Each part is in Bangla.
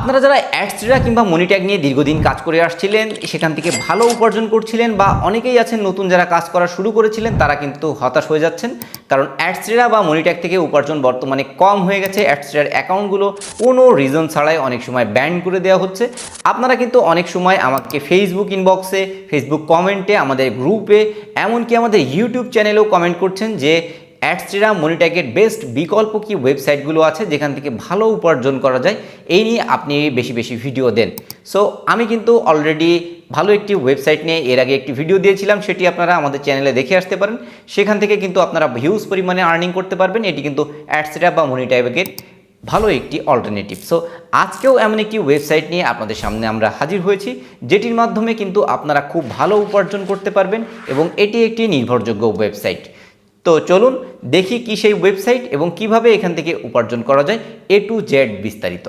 আপনারা যারা অ্যাডস্ট্রা কিংবা মনিট্যাগ নিয়ে দীর্ঘদিন কাজ করে আসছিলেন, সেখান থেকে ভালো উপার্জন করছিলেন বা অনেকেই আছেন নতুন যারা কাজ করা শুরু করেছিলেন, তারা কিন্তু হতাশ হয়ে যাচ্ছেন। কারণ অ্যাডস্ট্রা বা মনিট্যাগ থেকে উপার্জন বর্তমানে কম হয়ে গেছে। অ্যাডস্ট্রার অ্যাকাউন্টগুলো কোনো রিজন ছাড়াই অনেক সময় ব্যান করে দেওয়া হচ্ছে। আপনারা কিন্তু অনেক সময় আমাকে ফেসবুক ইনবক্সে ফেসবুক কমেন্টে আমাদের গ্রুপে এমনকি আমাদের ইউটিউব চ্যানেলেও কমেন্ট করছেন যে অ্যাডস্ট্রা মনিট্যাগের বেস্ট বিকল্প কি ওয়েবসাইটগুলো আছে যেখান থেকে ভালো উপার্জন করা যায়, এই নিয়ে আপনি বেশি বেশি ভিডিও দেন। সো আমি কিন্তু অলরেডি ভালো একটি ওয়েবসাইট নিয়ে এর আগে একটি ভিডিও দিয়েছিলাম, সেটি আপনারা আমাদের চ্যানেলে দেখে আসতে পারেন। সেখান থেকে কিন্তু আপনারা হিউজ পরিমাণে আর্নিং করতে পারবেন। এটি কিন্তু অ্যাডস্ট্রা বা মনিট্যাগের ভালো একটি অল্টারনেটিভ সো আজকেও এমন একটি ওয়েবসাইট নিয়ে আপনাদের সামনে আমরা হাজির হয়েছি, যেটির মাধ্যমে কিন্তু আপনারা খুব ভালো উপার্জন করতে পারবেন এবং এটি একটি নির্ভরযোগ্য ওয়েবসাইট তো চলুন দেখি কি সেই ওয়েবসাইট এবং কীভাবে এখান থেকে উপার্জন করা যায় এ টু জেড বিস্তারিত।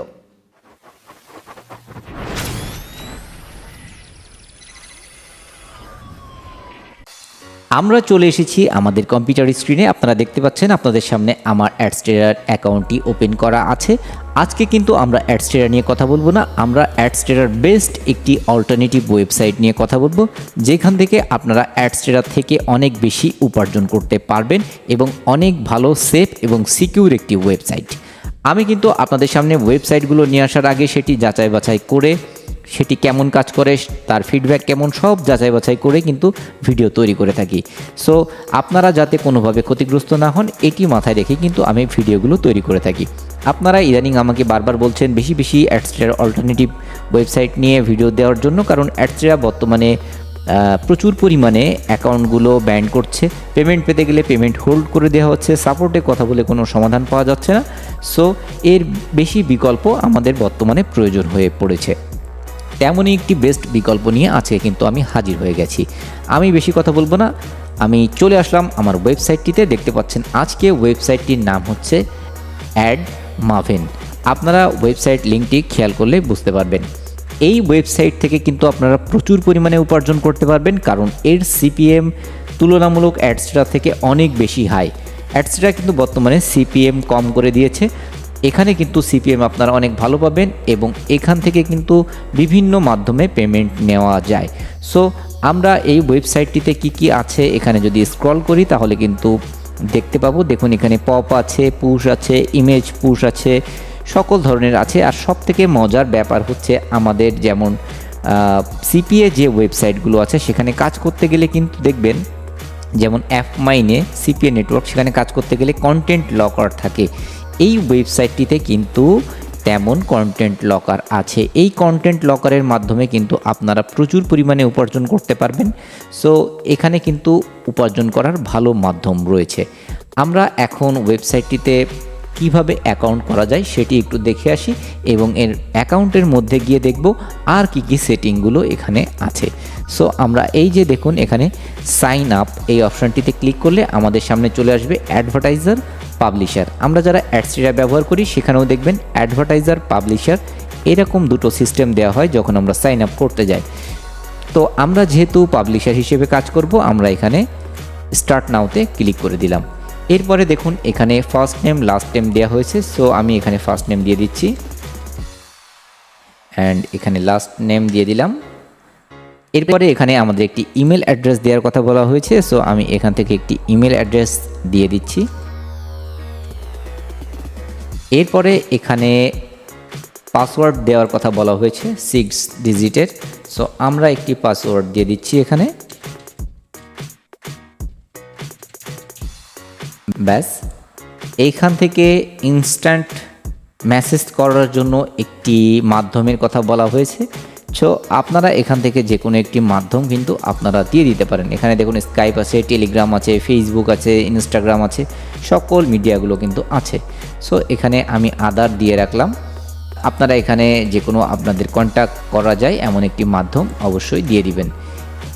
আমরা চলে এসেছি আমাদের কম্পিউটার স্ক্রিনে আপনারা দেখতে পাচ্ছেন, আপনাদের সামনে আমার অ্যাডস্টেরার অ্যাকাউন্টটি ওপেন করা আছে। আজকে কিন্তু আমরা অ্যাডস্টেরার নিয়ে কথা বলব না। আমরা অ্যাডস্টেরার বেস্ট একটি অল্টারনেটিভ ওয়েবসাইট নিয়ে কথা বলব, যেখান থেকে আপনারা অ্যাডস্টেরার থেকে অনেক বেশি উপার্জন করতে পারবেন এবং অনেক ভালো সেফ এবং সিকিউর একটি ওয়েবসাইট আমি কিন্তু আপনাদের সামনে ওয়েবসাইটগুলো নিয়ে আসার আগে সেটি যাচাই বাছাই করে সেটি কেমন কাজ করে, তার ফিডব্যাক কেমন, সব যাচাই বাছাই করে কিন্তু ভিডিও তৈরি করে থাকি। সো আপনারা যাতে কোনোভাবে ক্ষতিগ্রস্ত না হন, এটি মাথায় রেখে কিন্তু আমি ভিডিওগুলো তৈরি করে থাকি। আপনারা ইদানিং আমাকে বারবার বলছেন, বেশি বেশি অ্যাডস্ট্রার অল্টারনেটিভ ওয়েবসাইট নিয়ে ভিডিও দেওয়ার জন্য, কারণ অ্যাডস্ট্রা বর্তমানে প্রচুর পরিমাণে অ্যাকাউন্টগুলো ব্যান করছে। পেমেন্ট পেতে গেলে পেমেন্ট হোল্ড করে দেওয়া হচ্ছে সাপোর্টে কথা বলে কোনো সমাধান পাওয়া যাচ্ছে না। সো এর বেশি বিকল্প আমাদের বর্তমানে প্রয়োজন হয়ে পড়েছে। তেমনই একটি বেস্ট বিকল্প নিয়ে আজকে কিন্তু আমি হাজির হয়ে গেছি। আমি বেশি কথা বলব না। আমি চলে আসলাম আমার ওয়েবসাইটটিতে দেখতে পাচ্ছেন আজকে ওয়েবসাইটটির নাম হচ্ছে অ্যাড মাভেন আপনারা ওয়েবসাইট লিঙ্কটি খেয়াল করলে বুঝতে পারবেন। এই ওয়েবসাইট থেকে কিন্তু আপনারা প্রচুর পরিমাণে উপার্জন করতে পারবেন, কারণ এর সিপিএম তুলনামূলক অ্যাডস্ট্রা থেকে অনেক বেশি হাই অ্যাডস্ট্রা কিন্তু বর্তমানে সিপিএম কম করে দিয়েছে। এখানে কিন্তু সিপিএম আপনারা অনেক ভালো পাবেন এবং এখান থেকে কিন্তু বিভিন্ন মাধ্যমে পেমেন্ট নেওয়া যায়। সো আমরা এই ওয়েবসাইটটিতে কি কি আছে এখানে যদি স্ক্রল করি, তাহলে কিন্তু দেখতে পাবো। দেখুন, এখানে পপ আছে পুশ আছে ইমেজ পুশ আছে, সকল ধরনের আছে। আর সব থেকে মজার ব্যাপার হচ্ছে আমাদের যেমন সিপিএ যে ওয়েবসাইটগুলো আছে, সেখানে কাজ করতে গেলে কিন্তু দেখবেন, যেমন অ্যাপ মাইনে সিপিএ নেটওয়ার্ক সেখানে কাজ করতে গেলে কন্টেন্ট লকার থাকে। এই ওয়েবসাইটটিতে কিন্তু তেমন কন্টেন্ট লকার আছে। এই কন্টেন্ট লকারের মাধ্যমে কিন্তু আপনারা প্রচুর পরিমাণে উপার্জন করতে পারবেন। সো এখানে কিন্তু উপার্জন করার ভালো মাধ্যম রয়েছে। আমরা এখন ওয়েবসাইটটিতে কীভাবে অ্যাকাউন্ট করা যায় সেটি একটু দেখে আসি এবং এর অ্যাকাউন্টের মধ্যে গিয়ে দেখব আর কি কি সেটিংগুলো এখানে আছে। সো আমরা এই যে দেখুন এখানে সাইন আপ এই অপশানটিতে ক্লিক করলে আমাদের সামনে চলে আসবে অ্যাডভার্টাইজার পাবলিশার আমরা যারা অ্যাডস্ট্রিয়া ব্যবহার করি, সেখানেও দেখবেন অ্যাডভার্টাইজার পাবলিশার এরকম দুটো সিস্টেম দেওয়া হয় যখন আমরা সাইন আপ করতে যাই। তো আমরা যেহেতু পাবলিশার হিসেবে কাজ করব, আমরা এখানে স্টার্ট নাওতে ক্লিক করে দিলাম। এরপরে দেখুন এখানে ফার্স্ট নেম লাস্ট নেম দেওয়া হয়েছে সো আমি এখানে ফার্স্ট নেম দিয়ে দিচ্ছি। অ্যান্ড এখানে লাস্ট নেম দিয়ে দিলাম। এরপরে এখানে আমাদের একটি ইমেল অ্যাড্রেস দেওয়ার কথা বলা হয়েছে সো আমি এখান থেকে একটি ইমেল অ্যাড্রেস দিয়ে দিচ্ছি। এরপরে এখানে পাসওয়ার্ড দেওয়ার কথা বলা হয়েছে সিক্স ডিজিটের সো আমরা একটি পাসওয়ার্ড দিয়ে দিচ্ছি এখানে। ব্যাস। এইখান থেকে ইনস্ট্যান্ট মেসেজ করার জন্য একটি মাধ্যমের কথা বলা হয়েছে। সো আপনারা এখান থেকে যে কোনো একটি মাধ্যম কিন্তু আপনারা দিয়ে দিতে পারেন। এখানে দেখুন স্কাইপ আছে টেলিগ্রাম আছে ফেসবুক আছে ইনস্টাগ্রাম আছে, সকল মিডিয়াগুলো কিন্তু আছে। সো এখানে আমি আদার দিয়ে রাখলাম। আপনারা এখানে যে কোনো আপনাদের কন্ট্যাক্ট করা যায় এমন একটি মাধ্যম অবশ্যই দিয়ে দিবেন।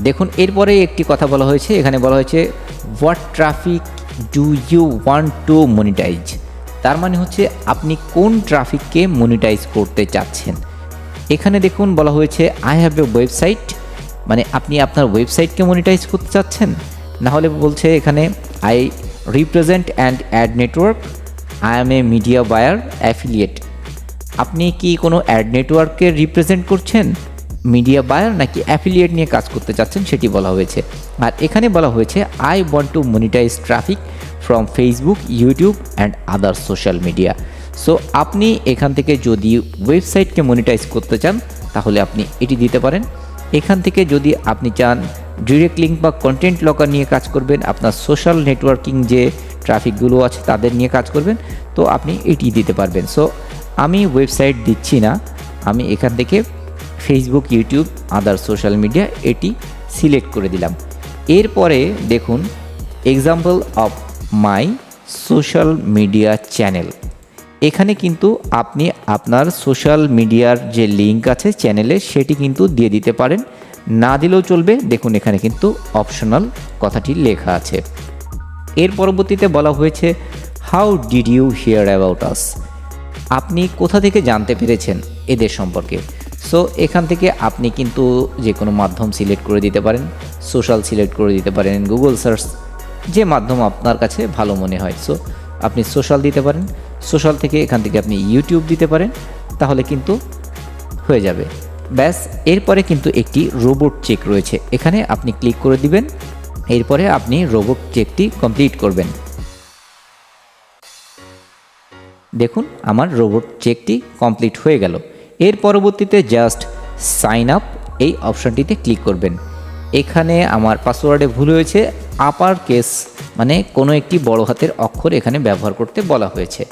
দেখুন, এরপরে একটি কথা বলা হয়েছে। এখানে বলা হয়েছে what traffic do you want to monetize তার মানে হচ্ছে, আপনি কোন ট্রাফিককে মনিটাইজ করতে চাচ্ছেন? এখানে দেখুন, বলা হয়েছে আই হ্যাভ এ ওয়েবসাইট মানে আপনি আপনার ওয়েবসাইটকে মনিটাইজ করতে চাচ্ছেন? না হলে বলছে এখানে I represent and ad network I am a media buyer affiliate আপনি কি কোনো অ্যাড নেটওয়ার্কের রিপ্রেজেন্ট করছেন? মিডিয়া বায়ার নাকি অ্যাফিলিয়েট নিয়ে কাজ করতে চাচ্ছেন সেটি বলা হয়েছে। আর এখানে বলা হয়েছে I want to monetize traffic from Facebook YouTube and other social media so আপনি এখান থেকে যদি ওয়েবসাইটকে মনিটাইজ করতে চান, তাহলে আপনি এটি দিতে পারেন। এখান থেকে যদি আপনি চান ডিরেক্ট লিঙ্ক বা কন্টেন্ট লকার নিয়ে কাজ করবেন, আপনার সোশ্যাল নেটওয়ার্কিং যে ট্রাফিকগুলো আছে তাদের নিয়ে কাজ করবেন, তো আপনি এটি দিতে পারবেন। সো আমি ওয়েবসাইট দিচ্ছি না, আমি এখান থেকে Facebook YouTube other social media এটি সিলেক্ট করে দিলাম। এরপরে দেখুন example of my social media channel এখানে কিন্তু আপনি আপনার সোশ্যাল মিডিয়ার যে লিঙ্ক আছে চ্যানেলে সেটি কিন্তু দিয়ে দিতে পারেন। না দিলেও চলবে। দেখুন এখানে কিন্তু অপশনাল কথাটি লেখা আছে। এর পরবর্তীতে বলা হয়েছে how did you hear about us আপনি কোথা থেকে জানতে পেরেছেন এদের সম্পর্কে? সো এখান থেকে আপনি কিন্তু যে কোনো মাধ্যম সিলেক্ট করে দিতে পারেন। সোশ্যাল সিলেক্ট করে দিতে পারেন গুগল সার্চ যে মাধ্যম আপনার কাছে ভালো মনে হয়। সো আপনি সোশ্যাল দিতে পারেন। সোশ্যাল থেকে এখান থেকে আপনি ইউটিউব দিতে পারেন। তাহলে কিন্তু হয়ে যাবে। ব্যাস, এরপরে কিন্তু একটি রোবট চেক রয়েছে। এখানে আপনি ক্লিক করে দিবেন, এরপরে আপনি রোবট চেকটি কমপ্লিট করবেন। দেখুন, আমার রোবট চেকটি কমপ্লিট হয়ে গেল। এর পরবর্তীতে জাস্ট সাইন আপ এই অপশনটিতে ক্লিক করবেন। এখানে আমার পাসওয়ার্ডে ভুল হয়েছে আপার কেস মানে কোনো একটি বড় হাতের অক্ষর এখানে ব্যবহার করতে বলা হয়েছে।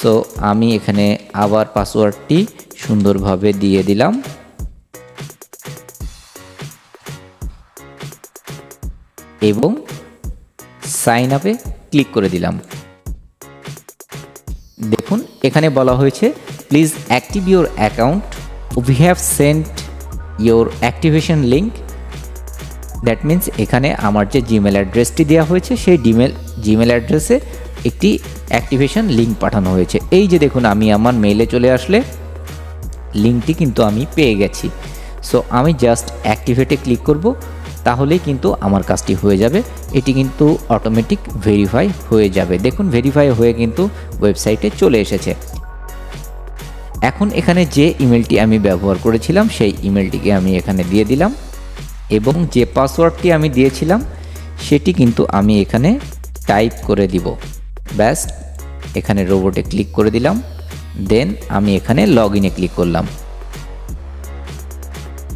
সো আমি এখানে আবার পাসওয়ার্ডটি সুন্দরভাবে দিয়ে দিলাম। এবং সাইন আপে ক্লিক করে দিলাম। দেখুন, এখানে বলা হয়েছে please active your account we have sent your activation link that means এখানে আমার যে জিমেল অ্যাড্রেসটি দেওয়া হয়েছে, সেই ডিমেল জিমেল অ্যাড্রেসে একটি অ্যাক্টিভেশন লিঙ্ক পাঠানো হয়েছে। এই যে দেখুন, আমি আমার মেইলে চলে আসলে লিঙ্কটি কিন্তু আমি পেয়ে গেছি। সো আমি জাস্ট অ্যাক্টিভেটে ক্লিক করব, তাহলেই কিন্তু আমার কাজটি হয়ে যাবে। এটি কিন্তু অটোমেটিক ভেরিফাই হয়ে যাবে। দেখুন ভেরিফাই হয়ে কিন্তু ওয়েবসাইটে চলে এসেছে। এখন এখানে যে ইমেলটি আমি ব্যবহার করেছিলাম, সেই ইমেলটিকে আমি এখানে দিয়ে দিলাম এবং যে পাসওয়ার্ডটি আমি দিয়েছিলাম, সেটি কিন্তু আমি এখানে টাইপ করে দিব। ব্যাস, এখানে রোবটে ক্লিক করে দিলাম দেন আমি এখানে লগ ইনে ক্লিক করলাম।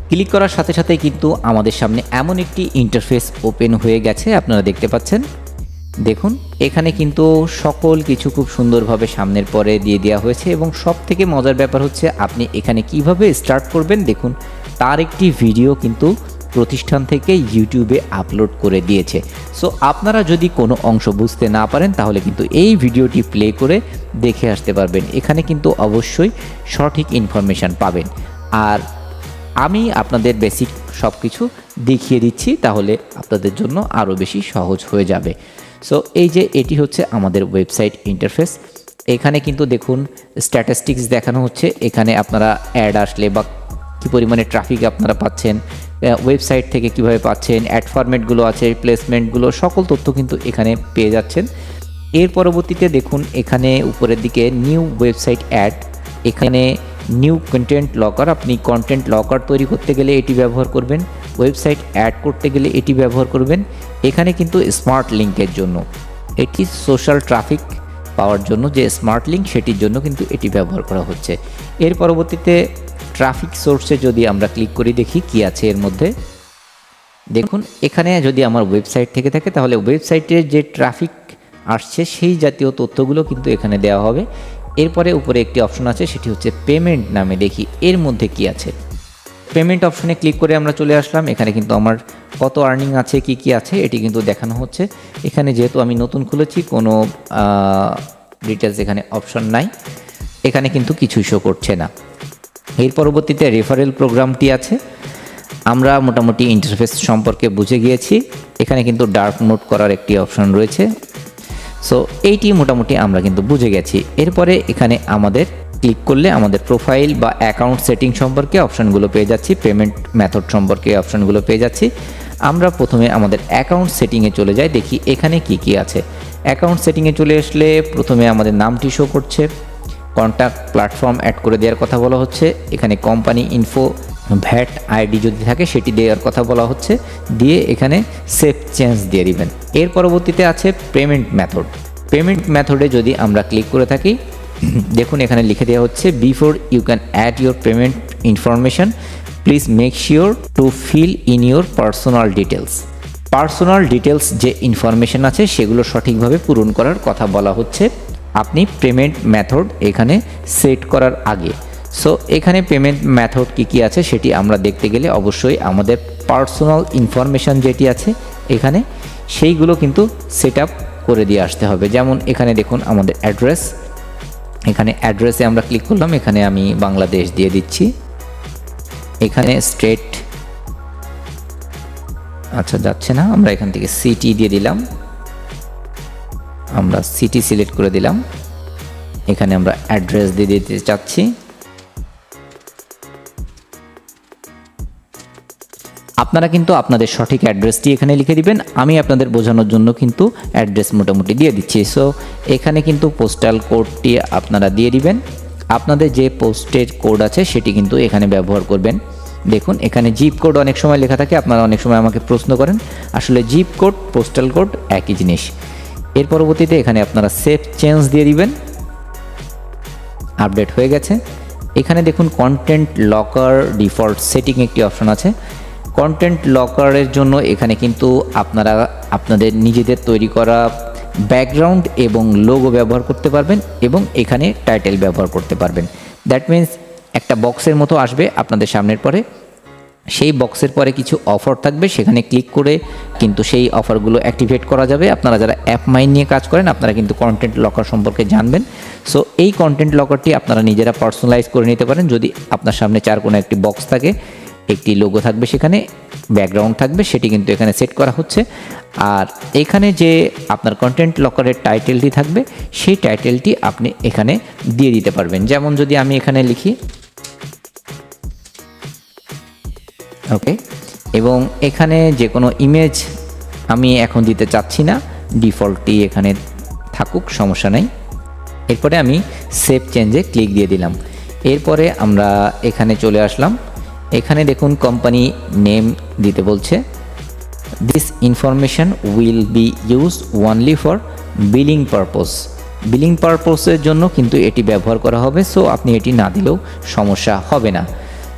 ক্লিক করার সাথে সাথে কিন্তু আমাদের সামনে এমন একটি ইন্টারফেস ওপেন হয়ে গেছে, আপনারা দেখতে পাচ্ছেন। দেখুন, এখানে কিন্তু সকল কিছু খুব সুন্দরভাবে সামনের পরে দিয়ে দেওয়া হয়েছে এবং সব থেকে মজার ব্যাপার হচ্ছে আপনি এখানে কীভাবে স্টার্ট করবেন, দেখুন, তার একটি ভিডিও কিন্তু প্রতিষ্ঠান থেকে ইউটিউবে আপলোড করে দিয়েছে। সো আপনারা যদি কোনো অংশ বুঝতে না পারেন, তাহলে কিন্তু এই ভিডিওটি প্লে করে দেখে আসতে পারবেন। এখানে কিন্তু অবশ্যই সঠিক ইনফরমেশান পাবেন। আর আমি আপনাদের বেসিক সব কিছু দেখিয়ে দিচ্ছি, তাহলে আপনাদের জন্য আরও বেশি সহজ হয়ে যাবে। সো এই যে এটি হচ্ছে আমাদের ওয়েবসাইট ইন্টারফেস এখানে কিন্তু দেখুন স্ট্যাটিস্টিক্স দেখানো হচ্ছে। এখানে আপনারা অ্যাড আসলে বা কী পরিমাণে ট্রাফিক আপনারা পাচ্ছেন ওয়েবসাইট থেকে কীভাবে পাচ্ছেন অ্যাড ফরম্যাটগুলো আছে প্লেসমেন্টগুলো সকল তথ্য কিন্তু এখানে পেয়ে যাচ্ছেন। এর পরবর্তীতে দেখুন, এখানে উপরের দিকে নিউ ওয়েবসাইট অ্যাড এখানে নিউ কন্টেন্ট লকার আপনি কন্টেন্ট লকার তৈরি করতে গেলে এটি ব্যবহার করবেন ওয়েবসাইট অ্যাড করতে গেলে এটি ব্যবহার করবেন, এখানে কিন্তু স্মার্ট লিঙ্কের জন্য। এটি সোশ্যাল ট্রাফিক পাওয়ার জন্য, যে স্মার্ট লিঙ্ক সেটির জন্য কিন্তু এটি ব্যবহার করা হচ্ছে। এর পরবর্তীতে ট্রাফিক সোর্সে যদি আমরা ক্লিক করি, দেখি কি আছে এর মধ্যে। দেখুন, এখানে যদি আমার ওয়েবসাইট থেকে থাকে, তাহলে ওয়েবসাইটের যে ট্রাফিক আসছে, সেই জাতীয় তথ্যগুলো কিন্তু এখানে দেওয়া হবে। এরপরে উপরে একটি অপশন আছে, সেটি হচ্ছে পেমেন্ট নামে। দেখি, এর মধ্যে কি আছে? পেমেন্ট অপশনে ক্লিক করে আমরা চলে আসলাম। এখানে কিন্তু আমার কত আর্নিং আছে, কি কি আছে, এটি কিন্তু দেখানো হচ্ছে। এখানে যেহেতু আমি নতুন খুলেছি, কোনো ডিটেলস এখানে অপশন নাই। এখানে কিন্তু কিছুই শো করছে না। এর পরবর্তীতে রেফারেল প্রোগ্রামটি আছে। আমরা মোটামুটি ইন্টারফেস সম্পর্কে বুঝে গিয়েছি। এখানে কিন্তু ডার্ক নোট করার একটি অপশন রয়েছে। সো এইটি মোটামুটি আমরা কিন্তু বুঝে গেছি। এরপরে এখানে আমাদের ক্লিক করলে আমাদের প্রোফাইল বা অ্যাকাউন্ট সেটিং সম্পর্কে অপশানগুলো পেয়ে যাচ্ছি। পেমেন্ট মেথড সম্পর্কে অপশানগুলো পেয়ে যাচ্ছি। আমরা প্রথমে আমাদের অ্যাকাউন্ট সেটিংয়ে চলে যাই, দেখি এখানে কি কি আছে। অ্যাকাউন্ট সেটিংয়ে চলে আসলে প্রথমে আমাদের নামটি শো করছে। কন্ট্যাক্ট প্ল্যাটফর্ম অ্যাড করে দেওয়ার কথা বলা হচ্ছে। এখানে কোম্পানি ইনফো ভ্যাট আইডি যদি থাকে সেটি দেওয়ার কথা বলা হচ্ছে। দিয়ে এখানে সেফ চেঞ্জ দিয়ে দিবেন। এর পরবর্তীতে আছে পেমেন্ট মেথড পেমেন্ট মেথডে যদি আমরা ক্লিক করে থাকি, দেখুন এখানে লিখে দেওয়া হচ্ছে before you can add your payment information please make sure to fill in your personal details personal details যে ইনফরমেশন আছে, সেগুলো সঠিকভাবে পূরণ করার কথা বলা হচ্ছে। আপনি পেমেন্ট মেথড এখানে সেট করার আগে। সো এখানে পেমেন্ট মেথড কী কী আছে সেটি আমরা দেখতে গেলে অবশ্যই আমাদের পার্সোনাল ইনফরমেশান যেটি আছে এখানে, সেইগুলো কিন্তু সেট করে দিয়ে আসতে হবে। যেমন এখানে দেখুন আমাদের অ্যাড্রেস এখানে অ্যাড্রেসে আমরা ক্লিক করলাম, এখানে আমি বাংলাদেশ দিয়ে দিচ্ছি। এখানে স্টেট আচ্ছা যাচ্ছে না, আমরা এখান থেকে সিটি দিয়ে দিলাম। আমরা সিটি সিলেক্ট করে দিলাম। এখানে আমরা অ্যাড্রেস দিয়ে দিতে চাচ্ছি। আপনারা কিন্তু আপনাদের সঠিক অ্যাড্রেসটি এখানে লিখে দিবেন। আমি আপনাদের বোঝানোর জন্য কিন্তু অ্যাড্রেস মোটামুটি দিয়ে দিচ্ছি। সো এখানে কিন্তু পোস্টাল কোডটি আপনারা দিয়ে দিবেন। আপনাদের যে পোস্টের কোড আছে, সেটি কিন্তু এখানে ব্যবহার করবেন। দেখুন, এখানে জিপ কোড অনেক সময় লেখা থাকে। আপনারা অনেক সময় আমাকে প্রশ্ন করেন। আসলে জিপ কোড পোস্টাল কোড একই জিনিস। এর পরবর্তীতে এখানে আপনারা সেভ চেঞ্জ দিয়ে দিবেন। আপডেট হয়ে গেছে। এখানে দেখুন কন্টেন্ট লকার ডিফল্ট সেটিং একটি অপশন আছে। কন্টেন্ট লকারের জন্য এখানে কিন্তু আপনারা আপনাদের নিজেদের তৈরি করা ব্যাকগ্রাউন্ড এবং লোগো ব্যবহার করতে পারবেন এবং এখানে টাইটেল ব্যবহার করতে পারবেন। দ্যাট মিন্স একটা বক্সের মতো আসবে আপনাদের সামনের পরে। সেই বক্সের পরে কিছু অফার থাকবে, সেখানে ক্লিক করে কিন্তু সেই অফারগুলো অ্যাক্টিভেট করা যাবে। আপনারা যারা অ্যাপ মাইন নিয়ে কাজ করেন, আপনারা কিন্তু কন্টেন্ট লকার সম্পর্কে জানবেন। সো এই কন্টেন্ট লকারটি আপনারা নিজেরা পার্সোনালাইজ করে নিতে পারেন। যদি আপনার সামনে চার কোনো একটি বক্স থাকে, একটি লোগো থাকবে সেখানে ব্যাকগ্রাউন্ড থাকবে, সেটি কিন্তু এখানে সেট করা হচ্ছে। আর এখানে যে আপনার কন্টেন্ট লকারের টাইটেলটি থাকবে, সেই টাইটেলটি আপনি এখানে দিয়ে দিতে পারবেন। যেমন যদি আমি এখানে লিখি ওকে এবং এখানে যে কোনো ইমেজ আমি এখন দিতে চাচ্ছি না। ডিফল্টটি এখানে থাকুক, সমস্যা নেই। এরপরে আমি সেভ চেঞ্জে ক্লিক দিয়ে দিলাম। এরপরে আমরা এখানে চলে আসলাম। এখানে দেখুন কোম্পানি নেম দিতে বলছে। This information will be use only for billing purpose billing পারপোসের জন্য কিন্তু এটি ব্যবহার করা হবে সো আপনি এটি না দিলেও সমস্যা হবে না।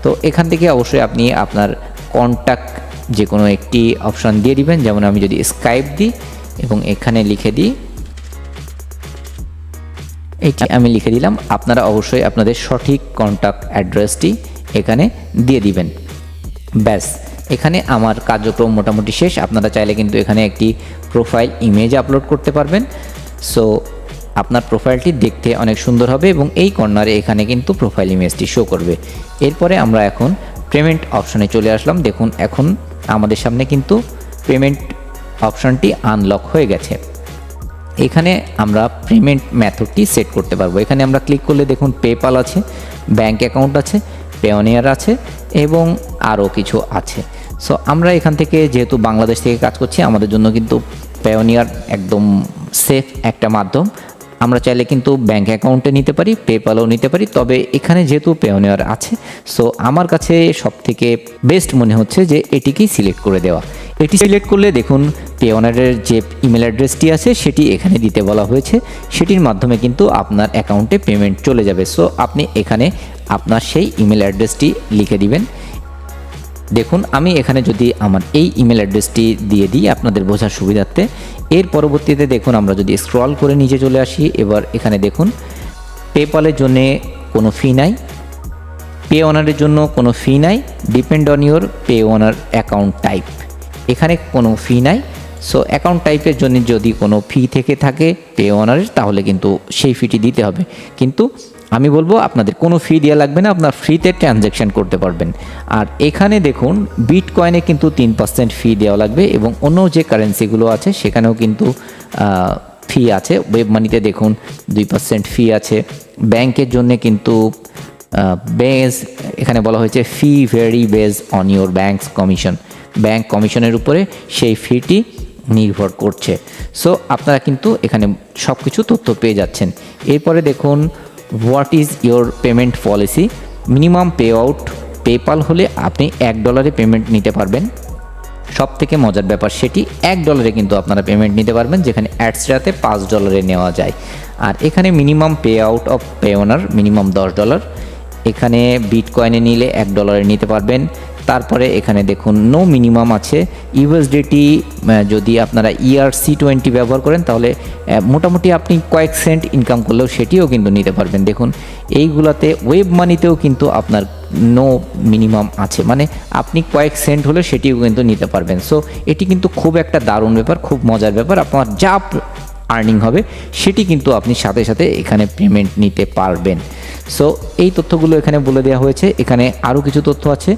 তো এখান থেকে অবশ্যই আপনি আপনার কন্ট্যাক্ট যে কোনো একটি অপশান দিয়ে দিবেন। যেমন আমি যদি স্কাইপ দিই এবং এখানে লিখে দিই এটি আমি লিখে দিলাম, আপনারা অবশ্যই আপনাদের সঠিক কন্ট্যাক্ট অ্যাড্রেসটি এখানে দিয়ে দিবেন। ব্যাস, এখানে আমার কার্যক্রম মোটামুটি শেষ। আপনারা চাইলে কিন্তু এখানে একটি প্রোফাইল ইমেজ আপলোড করতে পারবেন। সো আপনার প্রোফাইলটি দেখতে অনেক সুন্দর হবে এবং এই কর্নারে এখানে কিন্তু প্রোফাইল ইমেজটি শো করবে। এরপরে আমরা এখন পেমেন্ট অপশনে চলে আসলাম। দেখুন, এখন আমাদের সামনে কিন্তু পেমেন্ট অপশনটি আনলক হয়ে গেছে। এখানে আমরা পেমেন্ট মেথডটি সেট করতে পারব। এখানে আমরা ক্লিক করলে দেখুন পেপাল আছে ব্যাঙ্ক অ্যাকাউন্ট আছে পেওনিয়ার আছে এবং আরও কিছু আছে। সো আমরা এখান থেকে যেহেতু বাংলাদেশ থেকে কাজ করছি, আমাদের জন্য কিন্তু পেওনিয়ার একদম সেফ একটা মাধ্যম। আমরা চাইলে কিন্তু ব্যাঙ্ক অ্যাকাউন্টে নিতে পারি পেপালও নিতে পারি, তবে এখানে যেহেতু পেওনিয়ার আছে সো আমার কাছে সব থেকে বেস্ট মনে হচ্ছে যে এটিকেই সিলেক্ট করে দেওয়া। এটি সিলেক্ট করলে দেখুন পেওনারের যে ইমেল অ্যাড্রেসটি আছে, সেটি এখানে দিতে বলা হয়েছে। সেটির মাধ্যমে কিন্তু আপনার অ্যাকাউন্টে পেমেন্ট চলে যাবে। সো আপনি এখানে আপনার সেই ইমেল অ্যাড্রেসটি লিখে দিবেন। দেখুন, আমি এখানে যদি আমার এই ইমেল অ্যাড্রেসটি দিয়ে দিই আপনাদের বোঝার সুবিধার্থে, এর পরবর্তীতে দেখুন, আমরা যদি স্ক্রল করে নিচে চলে আসি, এবার এখানে দেখুন পেপালের জন্যে কোনো ফি নাই পে ওনারের জন্য কোনো ফি নাই depend on your Payoneer account type এখানে কোনো ফি নাই সো অ্যাকাউন্ট টাইপের জন্য যদি কোনো ফি থেকে থাকে পে ওনারের তাহলে কিন্তু সেই ফিটি দিতে হবে। কিন্তু আমি বলব আপনাদের কোনো ফি দেওয়া লাগবে না, আপনার ফ্রিতে ট্রানজ্যাকশান করতে পারবেন। আর এখানে দেখুন বিট কয়েনে কিন্তু তিন পার্সেন্ট ফি দেওয়া লাগবে এবং অন্য যে কারেন্সিগুলো আছে, সেখানেও কিন্তু ফি আছে। ওয়েব মানিতে দেখুন, দুই পার্সেন্ট ফি আছে। ব্যাংকের জন্য কিন্তু বেজ এখানে বলা হয়েছে fee vary base on your banks commission bank কমিশনের উপরে সেই ফিটি নির্ভর করছে। সো আপনারা কিন্তু এখানে সব কিছু তথ্য পেয়ে যাচ্ছেন। এরপরে দেখুন what is your payment policy minimum payout PayPal হলে আপনি এক ডলারে পেমেন্ট নিতে পারবেন। সব থেকে মজার ব্যাপার সেটি, এক ডলারে কিন্তু আপনারা পেমেন্ট নিতে পারবেন, যেখানে অ্যাডসরাতে পাঁচ ডলারে নেওয়া যায়। আর এখানে minimum payout of Payoneer minimum দশ ডলার এখানে বিট কয়েনে নিলে এক ডলারে নিতে পারবেন। তারপরে এখানে দেখুন নো মিনিমাম আছে। ইউএসডিটি যদি আপনারা E ইআরসি টোয়েন্টি ব্যবহার করেন, তাহলে মোটামুটি আপনি কয়েক সেন্ট ইনকাম করলেও সেটিও কিন্তু নিতে পারবেন। দেখুন, এইগুলাতে ওয়েব মানিতেও কিন্তু আপনার নো মিনিমাম আছে। মানে আপনি কয়েক সেন্ট হলে সেটিও কিন্তু নিতে পারবেন। সো এটি কিন্তু খুব একটা দারুণ ব্যাপার, খুব মজার ব্যাপার। আপনার যা আর্নিং হবে, সেটি কিন্তু আপনি সাথে সাথে এখানে পেমেন্ট নিতে পারবেন। সো এই তথ্যগুলো এখানে বলে দেওয়া হয়েছে। এখানে আরও কিছু তথ্য আছে।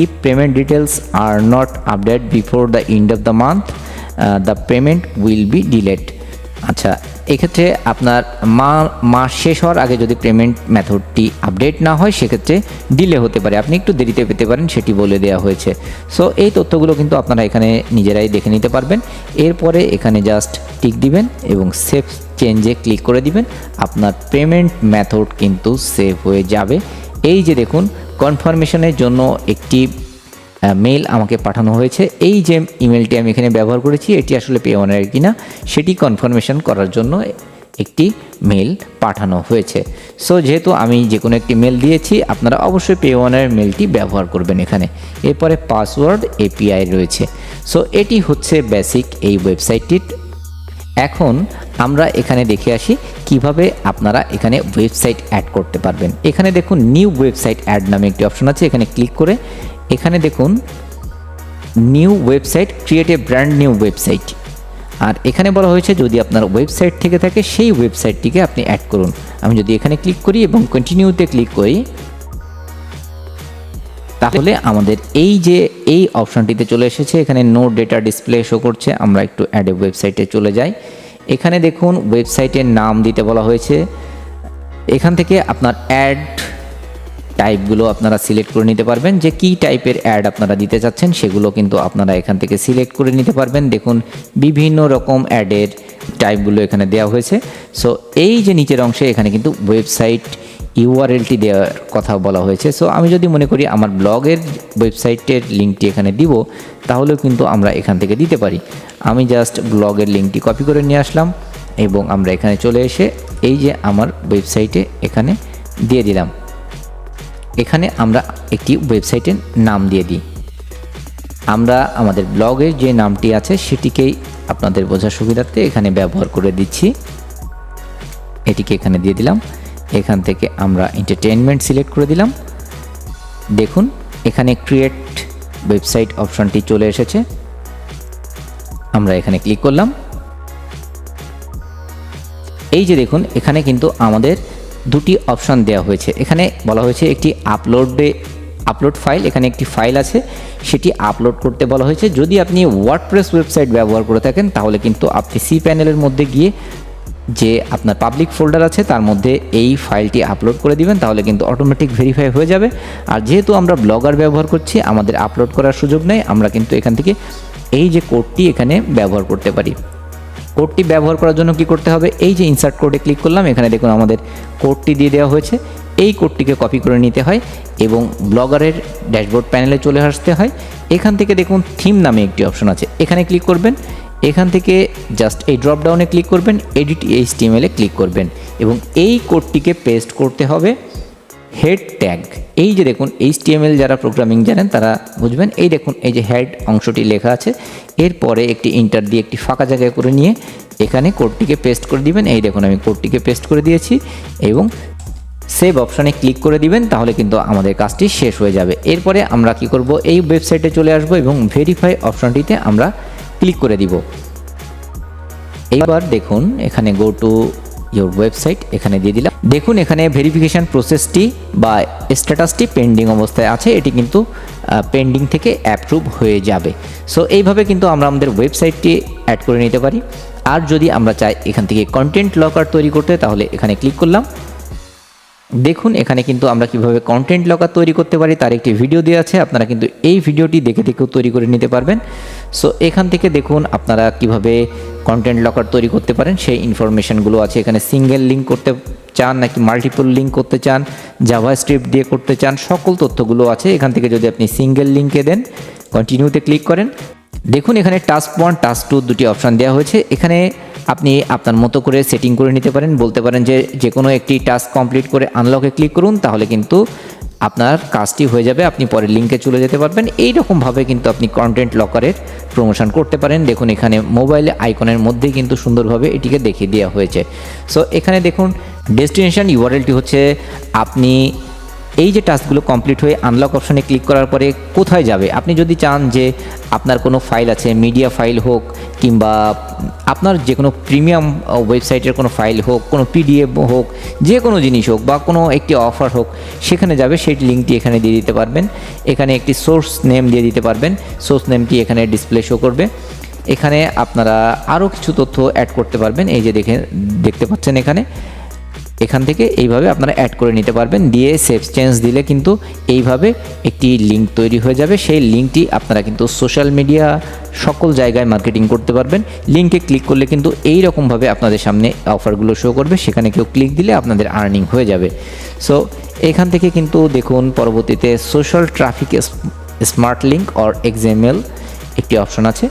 If payment details are not update before the end of the month the payment will be delayed আচ্ছা এক্ষেত্রে আপনার মা, মাস শেষ হওয়ার আগে যদি পেমেন্ট মেথডটি আপডেট না হয়, সেক্ষেত্রে ডিলে হতে পারে। আপনি একটু দেরিতে পেতে পারেন, সেটি বলে দেওয়া হয়েছে। সো এই তথ্যগুলো কিন্তু আপনারা এখানে নিজেরাই দেখে নিতে পারবেন। এরপরে এখানে জাস্ট টিক দিবেন এবং সেভ চেঞ্জে ক্লিক করে দিবেন। আপনার পেমেন্ট মেথড কিন্তু সেভ হয়ে যাবে। এই যে দেখুন কনফার্মেশনের জন্য একটি মেল আমাকে পাঠানো হয়েছে। এই যে ইমেলটি আমি এখানে ব্যবহার করেছি, এটি আসলে পে ওনারের কিনা, সেটি কনফার্মেশন করার জন্য একটি মেল পাঠানো হয়েছে। সো যেহেতু আমি যে কোনো একটি মেল দিয়েছি, আপনারা অবশ্যই পে ওনারের মেলটি ব্যবহার করবেন এখানে। এরপরে পাসওয়ার্ড এপিআই রয়েছে। সো এটি হচ্ছে বেসিক এই ওয়েবসাইটটির এখন আমরা এখানে দেখে আসি কীভাবে আপনারা এখানে ওয়েবসাইট অ্যাড করতে পারবেন। এখানে দেখুন নিউ ওয়েবসাইট অ্যাড নামে একটি অপশন আছে, এখানে ক্লিক করে এখানে দেখুন new website create a brand new website আর এখানে বলা হয়েছে যদি আপনার ওয়েবসাইট থেকে থাকে, সেই ওয়েবসাইটটিকে আপনি অ্যাড করুন। আমি যদি এখানে ক্লিক করি এবং কন্টিনিউতে ক্লিক করি তাহলে আমাদের এই যে এই অপশনটিতে চলে এসেছে, এখানে নো ডেটা ডিসপ্লে শো করছে, আমরা একটু অ্যাডে ওয়েবসাইটে চলে যাই। এখানে দেখুন ওয়েবসাইটের নাম দিতে বলা হয়েছে। এখান থেকে আপনার অ্যাড টাইপগুলো আপনারা সিলেক্ট করে নিতে পারবেন। যে কী টাইপের অ্যাড আপনারা দিতে চাচ্ছেন, সেগুলো কিন্তু আপনারা এখান থেকে সিলেক্ট করে নিতে পারবেন। দেখুন, বিভিন্ন রকম অ্যাডের টাইপগুলো এখানে দেওয়া হয়েছে। সো এই যে নিচের অংশে এখানে কিন্তু ওয়েবসাইট ইউআরএলটি দেওয়ার কথা বলা হয়েছে। সো আমি যদি মনে করি আমার ব্লগের ওয়েবসাইটের লিঙ্কটি এখানে দিব, তাহলেও কিন্তু আমরা এখান থেকে দিতে পারি। আমি জাস্ট ব্লগের লিঙ্কটি কপি করে নিয়ে আসলাম এবং আমরা এখানে চলে এসে এই যে আমার ওয়েবসাইটে এখানে দিয়ে দিলাম। এখানে আমরা একটি ওয়েবসাইটের নাম দিয়ে দিই। আমরা আমাদের ব্লগের যে নামটি আছে, সেটিকেই আপনাদের বোঝার সুবিধার্থে এখানে ব্যবহার করে দিচ্ছি। এটিকে এখানে দিয়ে দিলাম। এখান থেকে আমরা এন্টারটেনমেন্ট সিলেক্ট করে দিলাম। দেখুন, এখানে ক্রিয়েট ওয়েবসাইট অপশনটি চলে এসেছে। আমরা এখানে ক্লিক করলাম। এই যে দেখুন, এখানে কিন্তু আমাদের দুটি অপশান দেওয়া হয়েছে। এখানে বলা হয়েছে একটি আপলোডে আপলোড ফাইল এখানে একটি ফাইল আছে। সেটি আপলোড করতে বলা হয়েছে। যদি আপনি ওয়ার্ডপ্রেস ওয়েবসাইট ব্যবহার করে থাকেন, তাহলে কিন্তু আপনি সি প্যানেলের মধ্যে গিয়ে যে আপনার পাবলিক ফোল্ডার আছে, তার মধ্যে এই ফাইলটি আপলোড করে দিবেন, তাহলে কিন্তু অটোমেটিক ভেরিফাই হয়ে যাবে। আর যেহেতু আমরা ব্লগার ব্যবহার করছি, আমাদের আপলোড করার সুযোগ নেই, আমরা কিন্তু এখান থেকে এই যে কোডটি এখানে ব্যবহার করতে পারি। কোডটি ব্যবহার করার জন্য কি করতে হবে? এই যে ইনসার্ট কোডে ক্লিক করলাম, এখানে দেখুন আমাদের কোডটি দিয়ে দেওয়া হয়েছে। এই কোডটিকে কপি করে নিতে হয় এবং ব্লগারের ড্যাশবোর্ড প্যানেলে চলে আসতে হয়। এখান থেকে দেখুন থিম নামে একটি অপশন আছে। এখানে ক্লিক করবেন এখান থেকে জাস্ট এই ড্রপ ডাউনে ক্লিক করবেন এডিট এইচটিএমএলে ক্লিক করবেন এবং এই কোডটিকে পেস্ট করতে হবে হেড ট্যাগ এই যে দেখুন এইচটিএমএল যারা প্রোগ্রামিং জানেন তারা বুঝবেন, এই দেখুন, এই যে হেড অংশটি লেখা আছে, এরপরে একটি ইন্টার দিয়ে একটি ফাঁকা জায়গায় করে নিয়ে এখানে কোডটিকে পেস্ট করে দিবেন। এই দেখুন, আমি কোডটিকে পেস্ট করে দিয়েছি এবং সেভ অপশানে ক্লিক করে দিবেন, তাহলে কিন্তু আমাদের কাজটি শেষ হয়ে যাবে। এরপরে আমরা কি করব? এই ওয়েবসাইটে চলে আসব এবং ভেরিফাই অপশানটিতে আমরা ক্লিক করে দিব। এইবার দেখুন, এখানে গো টু ইয়োর ওয়েবসাইট এখানে দিয়ে দিলাম। দেখুন, এখানে ভেরিফিকেশান প্রসেসটি বা স্ট্যাটাসটি পেন্ডিং অবস্থায় আছে। এটি কিন্তু পেন্ডিং থেকে অ্যাপ্রুভ হয়ে যাবে। সো এইভাবে কিন্তু আমরা আমাদের ওয়েবসাইটটি অ্যাড করে নিতে পারি। আর যদি আমরা চাই এখান থেকে কন্টেন্ট লকার তৈরি করতে, তাহলে এখানে ক্লিক করলাম। দেখুন, এখানে কিন্তু আমরা কীভাবে কন্টেন্ট লকার তৈরি করতে পারি, তার একটি ভিডিও দেওয়া আছে, আপনারা কিন্তু এই ভিডিওটি দেখে দেখেও তৈরি করে নিতে পারবেন। সো এখান থেকে দেখুন আপনারা কীভাবে কন্টেন্ট লকার তৈরি করতে পারেন, সেই ইনফরমেশনগুলো আছে। এখানে সিঙ্গেল লিঙ্ক করতে চান, নাকি মাল্টিপল লিঙ্ক করতে চান জাভা স্ক্রিপ্ট দিয়ে করতে চান, সকল তথ্যগুলো আছে। এখান থেকে যদি আপনি সিঙ্গেল লিঙ্কে দেন কন্টিনিউতে ক্লিক করেন। দেখুন, এখানে টাস্ক ওয়ান টাস্ক টু দুটি অপশান দেওয়া হয়েছে। এখানে আপনি আপনার মতো করে সেটিং করে নিতে পারেন। বলতে পারেন যে যে কোনো একটি টাস্ক কমপ্লিট করে আনলকে ক্লিক করুন, তাহলে কিন্তু আপনার কাজটি হয়ে যাবে। আপনি পরের লিঙ্কে চলে যেতে পারবেন। এই রকমভাবে কিন্তু আপনি কন্টেন্ট লকারের প্রমোশন করতে পারেন। দেখুন এখানে মোবাইলে আইকনের মধ্যেই কিন্তু সুন্দরভাবে এটিকে দেখিয়ে দেওয়া হয়েছে। সো এখানে দেখুন ডেস্টিনেশন ইউআরএলটি হচ্ছে আপনি এই যে টাস্কগুলো কমপ্লিট হয়ে আনলক অপশনে ক্লিক করার পরে কোথায় যাবে? আপনি যদি চান যে আপনার কোনো ফাইল আছে মিডিয়া ফাইল হোক কিংবা আপনার যে কোনো প্রিমিয়াম ওয়েবসাইটের কোনো ফাইল হোক, কোনো পিডিএফ হোক যে কোনো জিনিস হোক বা কোনো একটি অফার হোক, সেখানে যাবে, সেই লিঙ্কটি এখানে দিয়ে দিতে পারবেন। এখানে একটি সোর্স নেম দিয়ে দিতে পারবেন। সোর্স নেমটি এখানে ডিসপ্লে শো করবে। এখানে আপনারা আরও কিছু তথ্য অ্যাড করতে পারবেন। এই যে দেখে, দেখতে পাচ্ছেন এখানে। এখান থেকে এইভাবে আপনারা অ্যাড করে নিতে পারবেন। দিয়ে সেভ চেঞ্জ দিলে কিন্তু এইভাবে একটি লিঙ্ক তৈরি হয়ে যাবে। সেই লিঙ্কটি আপনারা কিন্তু সোশ্যাল মিডিয়া সকল জায়গায় মার্কেটিং করতে পারবেন। লিঙ্কে ক্লিক করলে কিন্তু এই রকমভাবে আপনাদের সামনে অফারগুলো শো করবে। সেখানে কেউ ক্লিক দিলে আপনাদের আর্নিং হয়ে যাবে। সো এখান থেকে কিন্তু দেখুন পরবর্তীতে social traffic smart link or XML একটি অপশন আছে।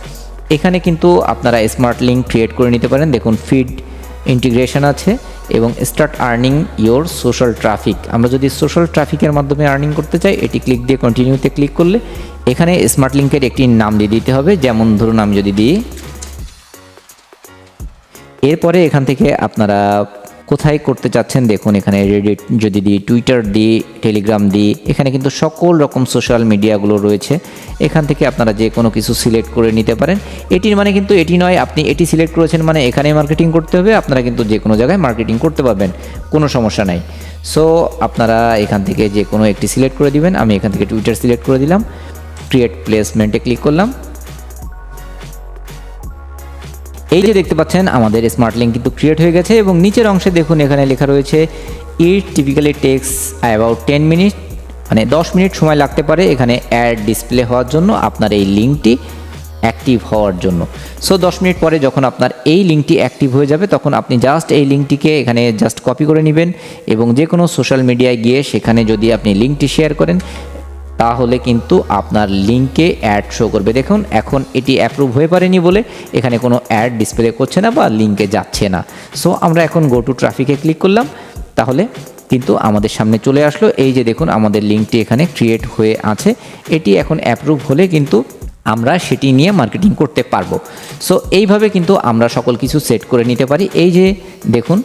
এখানে কিন্তু আপনারা স্মার্ট লিঙ্ক ক্রিয়েট করে নিতে পারেন। দেখুন ফিড ইন্টিগ্রেশন আছে। এবং start earning your social traffic আমরা যদি সোশ্যাল ট্রাফিকের মাধ্যমে আর্নিং করতে চাই, এটি ক্লিক দিয়ে কন্টিনিউতে ক্লিক করলে এখানে স্মার্ট লিঙ্কের একটি নাম দিয়ে দিতে হবে। যেমন ধরুন আমি যদি দিই, এরপরে এখান থেকে আপনারা কোথায় করতে চাচ্ছেন? দেখুন, এখানে রেডিট যদি দিই টুইটার দিই টেলিগ্রাম দিই এখানে কিন্তু সকল রকম সোশ্যাল মিডিয়াগুলো রয়েছে। এখান থেকে আপনারা যে কোনো কিছু সিলেক্ট করে নিতে পারেন। এটির মানে কিন্তু এটি নয়, আপনি এটি সিলেক্ট করেছেন মানে এখানে মার্কেটিং করতে হবে, আপনারা কিন্তু যে কোনো জায়গায় মার্কেটিং করতে পারবেন, কোনো সমস্যা নাই। সো আপনারা এখান থেকে যে কোনো একটি সিলেক্ট করে দিবেন, আমি এখান থেকে টুইটার সিলেক্ট করে দিলাম ক্রিয়েট প্লেসমেন্টে ক্লিক করলাম। এই যে দেখতে পাচ্ছেন, আমাদের স্মার্ট লিঙ্ক কিন্তু ক্রিয়েট হয়ে গেছে এবং নিচের অংশে দেখুন, এখানে লেখা রয়েছে it typically takes about ten minute মানে দশ মিনিট সময় লাগতে পারে এখানে অ্যাড ডিসপ্লে হওয়ার জন্য আপনার এই লিঙ্কটি অ্যাক্টিভ হওয়ার জন্য। সো দশ মিনিট পরে যখন আপনার এই লিঙ্কটি অ্যাক্টিভ হয়ে যাবে, তখন আপনি জাস্ট এই লিঙ্কটিকে এখানে জাস্ট কপি করে নেবেন এবং যে কোনো সোশ্যাল মিডিয়ায় গিয়ে সেখানে যদি আপনি লিঙ্কটি শেয়ার করেন তাহলে কিন্তু আপনার লিঙ্কে অ্যাড শো করবে। দেখুন, এখন এটি অ্যাপ্রুভ হয়ে পারেনি বলে এখানে কোনো অ্যাড ডিসপ্লে করছে না বা লিঙ্কে যাচ্ছে না। সো আমরা এখন গো টু ট্রাফিকে ক্লিক করলাম। তাহলে কিন্তু আমাদের সামনে চলে আসলো। এই যে দেখুন, আমাদের লিঙ্কটি এখানে ক্রিয়েট হয়ে আছে। এটি এখন অ্যাপ্রুভ হলে কিন্তু আমরা সেটি নিয়ে মার্কেটিং করতে পারব। সো এইভাবে কিন্তু আমরা সকল কিছু সেট করে নিতে পারি। এই যে দেখুন,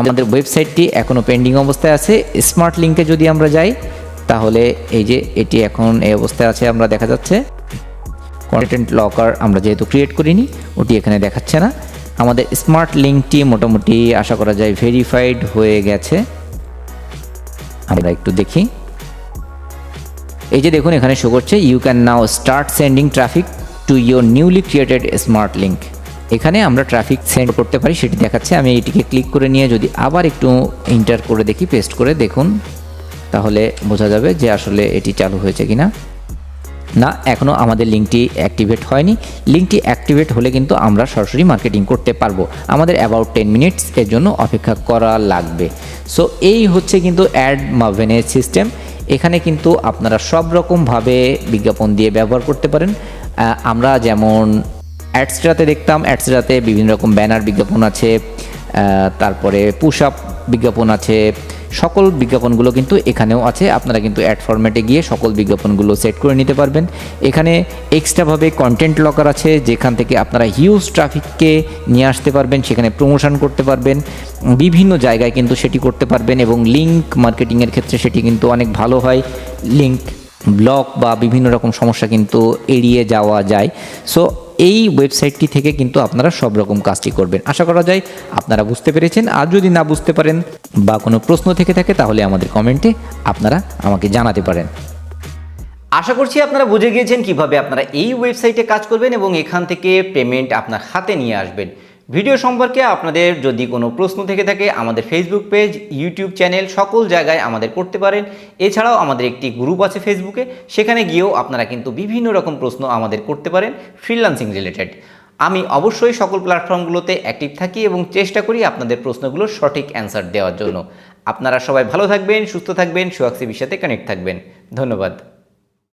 আমাদের ওয়েবসাইটটি এখনও পেন্ডিং অবস্থায় আছে। স্মার্ট লিঙ্কে যদি আমরা যাই তাহলে এই যে এটি এখন এই অবস্থায় আছে, আমরা দেখা যাচ্ছে। কন্টেন্ট লকার আমরা যেহেতু ক্রিয়েট করিনি, ওটি এখানে দেখাচ্ছে না। আমাদের স্মার্ট লিঙ্কটি মোটামুটি আশা করা যায় ভেরিফাইড হয়ে গেছে। আমরা একটু দেখি। এই যে দেখুন, এখানে শো করছে you can now start sending traffic to your newly created smart link এখানে আমরা ট্রাফিক সেন্ড করতে পারি, সেটি দেখাচ্ছে। আমি এটিকে ক্লিক করে নিয়ে যদি আবার একটু ইন্টার করে দেখি পেস্ট করে দেখুন। তাহলে বোঝা যাবে যে আসলে এটি চালু হয়েছে কিনা। না এখনও আমাদের লিঙ্কটি অ্যাক্টিভেট হয়নি। লিঙ্কটি অ্যাক্টিভেট হলে কিন্তু আমরা সরাসরি মার্কেটিং করতে পারব। আমাদের অ্যাবাউট টেন মিনিটস এর জন্য অপেক্ষা করা লাগবে। সো, এই হচ্ছে কিন্তু অ্যাড মাভেনের সিস্টেম। এখানে কিন্তু আপনারা সব রকমভাবে বিজ্ঞাপন দিয়ে ব্যবহার করতে পারেন। আমরা যেমন অ্যাডসটাতে দেখতাম অ্যাডসটাতে বিভিন্ন রকম ব্যানার বিজ্ঞাপন আছে। তারপরে পুশ আপ বিজ্ঞাপন আছে। সকল বিজ্ঞাপনগুলো কিন্তু এখানেও আছে। আপনারা কিন্তু অ্যাড ফরম্যাটে গিয়ে সকল বিজ্ঞাপনগুলো সেট করে নিতে পারবেন। এখানে এক্সট্রাভাবে কন্টেন্ট লকার আছে, যেখান থেকে আপনারা হিউজ ট্রাফিককে নিয়ে আসতে পারবেন, সেখানে প্রমোশন করতে পারবেন। বিভিন্ন জায়গায় কিন্তু সেটি করতে পারবেন এবং লিঙ্ক মার্কেটিংয়ের ক্ষেত্রে সেটি কিন্তু অনেক ভালো হয়। লিঙ্ক ব্লক বা বিভিন্ন রকম সমস্যা কিন্তু এড়িয়ে যাওয়া যায়। সো এই ওয়েবসাইটটি থেকে কিন্তু আপনারা সব রকম কাজটি করবেন। আশা করা যায় আপনারা বুঝতে পেরেছেন। আর যদি না বুঝতে পারেন বা কোনো প্রশ্ন থেকে থাকে, তাহলে আমাদের কমেন্টে আপনারা আমাকে জানাতে পারেন। আশা করছি আপনারা বুঝে গিয়েছেন কীভাবে আপনারা এই ওয়েবসাইটে কাজ করবেন এবং এখান থেকে পেমেন্ট আপনার হাতে নিয়ে আসবেন। ভিডিও সম্পর্কে আপনাদের যদি কোনো প্রশ্ন থেকে থাকে, আমাদের ফেসবুক পেজ ইউটিউব চ্যানেল সকল জায়গায় আমাদের করতে পারেন। এছাড়াও আমাদের একটি গ্রুপ আছে ফেসবুকে সেখানে গিয়েও আপনারা কিন্তু বিভিন্ন রকম প্রশ্ন আমাদের করতে পারেন ফ্রিল্যান্সিং রিলেটেড আমি অবশ্যই সকল প্ল্যাটফর্মগুলোতে অ্যাক্টিভ থাকি এবং চেষ্টা করি আপনাদের প্রশ্নগুলোর সঠিক অ্যান্সার দেওয়ার জন্য। আপনারা সবাই ভালো থাকবেন, সুস্থ থাকবেন সুয়াক্সিবির সাথে কানেক্ট থাকবেন। ধন্যবাদ।